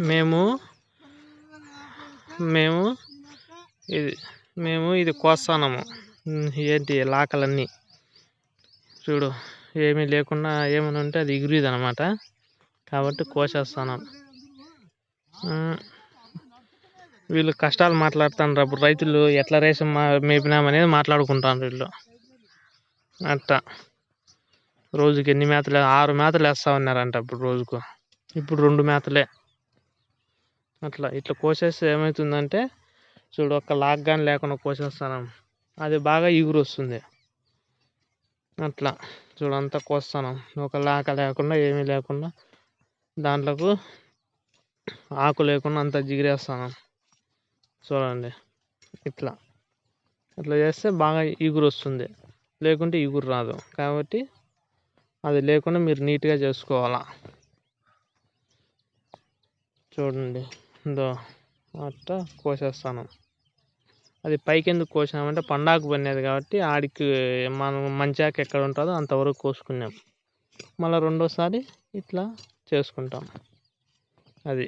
మేము మేము ఇది మేము ఇది కోస్తానము. ఏంటి లాకలన్నీ? చూడు ఏమీ లేకుండా ఏమైనా ఉంటే అది ఎగిరిది అనమాట కాబట్టి కోసేస్తాను. వీళ్ళు కష్టాలు మాట్లాడుతాను అప్పుడు రైతులు ఎట్లా రేసం మేపినామనేది మాట్లాడుకుంటాను వీళ్ళు. అట్ట. రోజుకి ఎన్ని మేతలు ఆరు మేతలు వేస్తా ఉన్నారంట అప్పుడు రోజుకు. ఇప్పుడు రెండు మేతలే. అట్లా ఇట్లా కోసేస్తే ఏమవుతుందంటే చూడు ఒక్క లాగ్ కానీ లేకుండా కోసేస్తాను అది బాగా ఇగురు వస్తుంది అట్లా చూడు అంతా కోస్తాను ఒక లాక లేకుండా ఏమీ లేకుండా దాంట్లోకి ఆకు లేకుండా అంతా జిగిరేస్తాను చూడండి. ఇట్లా. ఇట్లా చేస్తే బాగా ఇగురు వస్తుంది లేకుంటే ఇగురు రాదు. కాబట్టి అది లేకుండా మీరు నీట్గా చేసుకోవాలా. చూడండి. ఇదో అట్ట కోసేస్తాను. అది పైకి ఎందుకు కోసినామంటే పండాకు పడినది కాబట్టి ఆడికి మనం మంచాక ఎక్కడ ఉంటుందో అంతవరకు కోసుకున్నాం. మళ్ళీ రెండోసారి ఇట్లా చేసుకుంటాం. అది.